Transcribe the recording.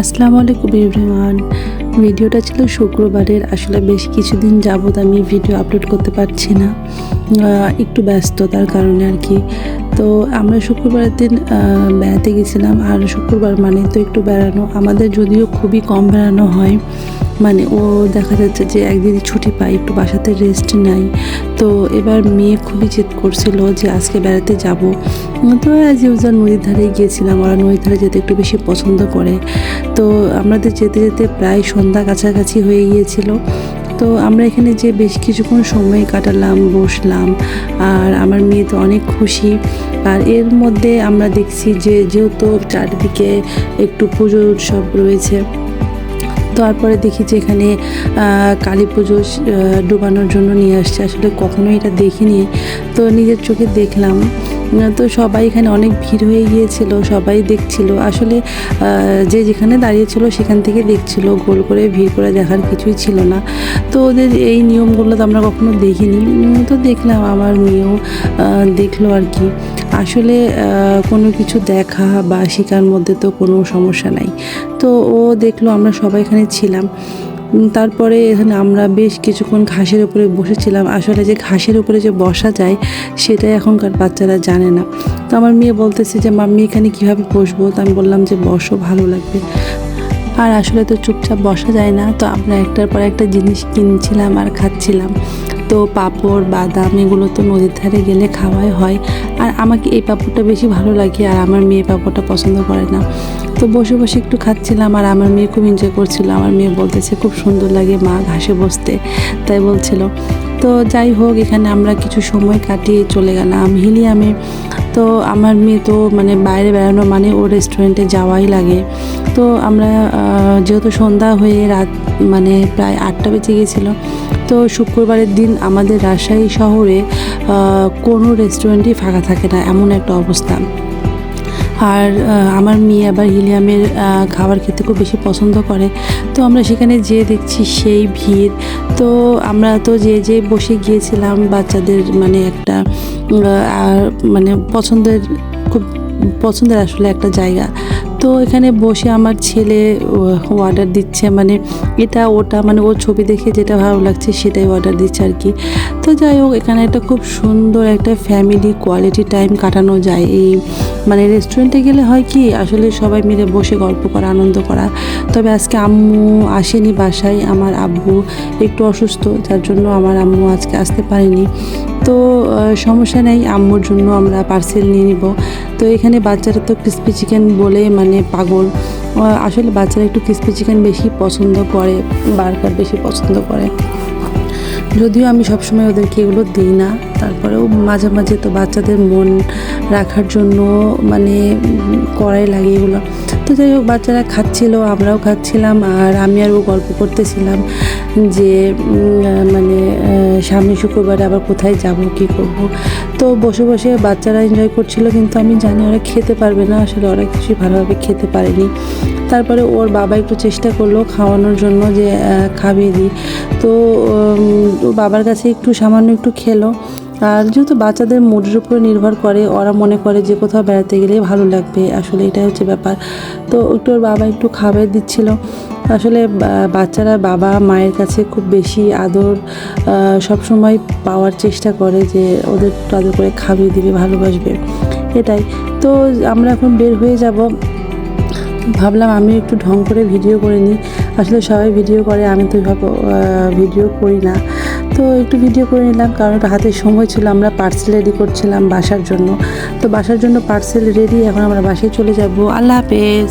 আসসালামু আলাইকুম এভরিওয়ান ভিডিওটা ছিল শুক্রবারের, আসলে বেশ কিছুদিন যাবৎ আমি ভিডিও আপলোড করতে পারছি না। একটু ব্যস্ততার কারণে আর কি। তো আমরা শুক্রবারের দিন বেড়াতে গেছিলাম। আর শুক্রবার মানে তো একটু বেড়ানো। আমাদের যদিও খুবই কম বেড়ানো হয়। মানে ও দেখা যাচ্ছে যে একদিন ছুটি পাই একটু বাসাতে রেস্ট নাই তো এবার মেয়ে খুবই জেদ করছিল যে আজকে বেড়াতে যাব। তো অ্যাজ ইউজার নদীর ধারে গিয়েছিলাম, ওরা নদীর ধারে যেতে একটু বেশি পছন্দ করে। তো আমাদের যেতে যেতে প্রায় সন্ধ্যা কাছাকাছি হয়ে গিয়েছিল। তো আমরা এখানে যে বেশ কিছুক্ষণ সময় কাটালাম, বসলাম, আর আমার মেয়ে তো অনেক খুশি। আর এর মধ্যে আমরা দেখছি যে যেহেতু চারিদিকে একটু পুজো উৎসব রয়েছে তারপরে দেখি যে এখানে কালী পুজো ডোবানোর জন্য নিয়ে আসছে। আসলে কখনো এটা দেখিনি। তো নিজের চোখে দেখলাম। তো সবাই এখানে অনেক ভিড় হয়ে গিয়েছিল, সবাই দেখছিল। আসলে যে যেখানে দাঁড়িয়েছিল সেখান থেকে দেখছিল। গোল করে ভিড় করে দেখার কিছুই ছিল না। তো ওদের এই নিয়মগুলো তো আমরা কখনো দেখিনি। তো দেখলাম আমার মেয়েও দেখল আর কি। আসলে কোনো কিছু দেখা বা শেখার মধ্যে তো কোনো সমস্যা নাই। তো ও দেখল আমরা সবাই এখানে ছিলাম। তারপরে এখানে আমরা বেশ কিছুক্ষণ ঘাসের উপরে বসেছিলাম। আসলে যে ঘাসের উপরে যে বসা যায়, সেটাই এখনকার বাচ্চারা জানে না। তো আমার মেয়ে বলতেছে যে, মাম্মি, এখানে কীভাবে বসবো? তো আমি বললাম যে, বসো, ভালো লাগবে। আর আসলে তো চুপচাপ বসা যায় না। তো আমরা একটার পর একটা জিনিস কিনছিলাম আর খাচ্ছিলাম। তো পাঁপড়, বাদাম এগুলো তো নদীর ধারে গেলে খাওয়াই হয়। আর আমাকে এই পাঁপড়টা বেশি ভালো লাগে আর আমার মেয়ে পাঁপড়টা পছন্দ করে না। তো বসে বসে একটু খাচ্ছিলাম আর আমার মেয়ে খুব এনজয় করছিল। আমার মেয়ে বলতেছে, খুব সুন্দর লাগে মা ঘাসে বসতে। তাই বলছিল। তো যাই হোক, এখানে আমরা কিছু সময় কাটিয়ে চলে গেলাম হিলিয়ামে। তো আমার মেয়ে তো মানে বাইরে বেড়ানো মানে ও রেস্টুরেন্টে যাওয়াই লাগে। তো আমরা যেহেতু সন্ধ্যা হয়ে রাত মানে প্রায় আটটা বেজে গিয়েছিল তো শুক্রবারের দিন আমাদের রাজশাহী শহরে কোনো রেস্টুরেন্টই ফাঁকা থাকে না, এমন একটা অবস্থা। আর আমার মেয়ে আবার হিলিয়ামের খাবার খেতে খুব বেশি পছন্দ করে। তো আমরা সেখানে যেয়ে দেখছি সেই ভিড়। তো আমরা তো যে যে বসে গিয়েছিলাম, বাচ্চাদের মানে একটা মানে পছন্দের, খুব পছন্দের আসলে একটা জায়গা। তো এখানে বসে আমার ছেলে অর্ডার দিচ্ছে মানে এটা ওটা মানে ওর ছবি দেখে যেটা ভালো লাগছে সেটাই অর্ডার দিচ্ছে আর কি। তো যাই হোক, এখানে একটা খুব সুন্দর একটা ফ্যামিলি কোয়ালিটি টাইম কাটানো যায়। এই মানে রেস্টুরেন্টে গেলে হয় কি, আসলে সবাই মিলে বসে গল্প করা, আনন্দ করা। তবে আজকে আম্মু আসেনি বাসায়, আমার আব্বু একটু অসুস্থ, যার জন্য আমার আম্মু আজকে আসতে পারেনি। তো সমস্যা নেই, আম্মুর জন্য আমরা পার্সেল নিয়ে নিব। তো এখানে বাচ্চারা তো ক্রিস্পি চিকেন বলে মানে পাগল। আসলে বাচ্চারা একটু ক্রিস্পি চিকেন বেশি পছন্দ করে বার্গার বেশি পছন্দ করে। যদিও আমি সবসময় ওদেরকে এগুলো দিই না, তারপরেও মাঝে মাঝে তো বাচ্চাদের মন রাখার জন্য মানে করাই লাগে এগুলো। তো যাই হোক, বাচ্চারা খাচ্ছিল, আমরাও খাচ্ছিলাম, আর আমি আর ও গল্প করতেছিলাম যে মানে সামনে শুক্রবারে আবার কোথায় যাব, কি করব। তো বসে বসে বাচ্চারা এনজয় করছিল, কিন্তু আমি জানি ওরা খেতে পারবে না, আসলে ওরা কিছুই ভালোভাবে খেতে পারেনি। তারপরে ওর বাবা একটু চেষ্টা করল খাওয়ানোর জন্য যে খাবিয়ে দিই তো বাবার কাছে একটু সামান্য একটু খেলো। আর যেহেতু বাচ্চাদের মুডের উপরে নির্ভর করে, ওরা মনে করে যে কোথাও বেড়াতে গেলে ভালো লাগবে। আসলে এটাই হচ্ছে ব্যাপার। তো একটু ওর বাবা একটু খাবার দিচ্ছিল। আসলে বাচ্চারা বাবা মায়ের কাছে খুব বেশি আদর সব সময় পাওয়ার চেষ্টা করে যে ওদের আদর করে খাবিয়ে দিবে, ভালোবাসবে। এটাই। তো আমরা এখন বের হয়ে যাব। ভাবলাম আমি একটু ঢং করে ভিডিও করে নিই। আসলে সবাই ভিডিও করে, আমি তো ভিডিও করি না। তো একটু ভিডিও করে নিলাম, কারণ হাতে সময় ছিল, আমরা পার্সেল রেডি করছিলাম বাসার জন্য। তো বাসার জন্য পার্সেল রেডি এখন আমরা বাসায় চলে যাব। আল্লাহ হাফেজ।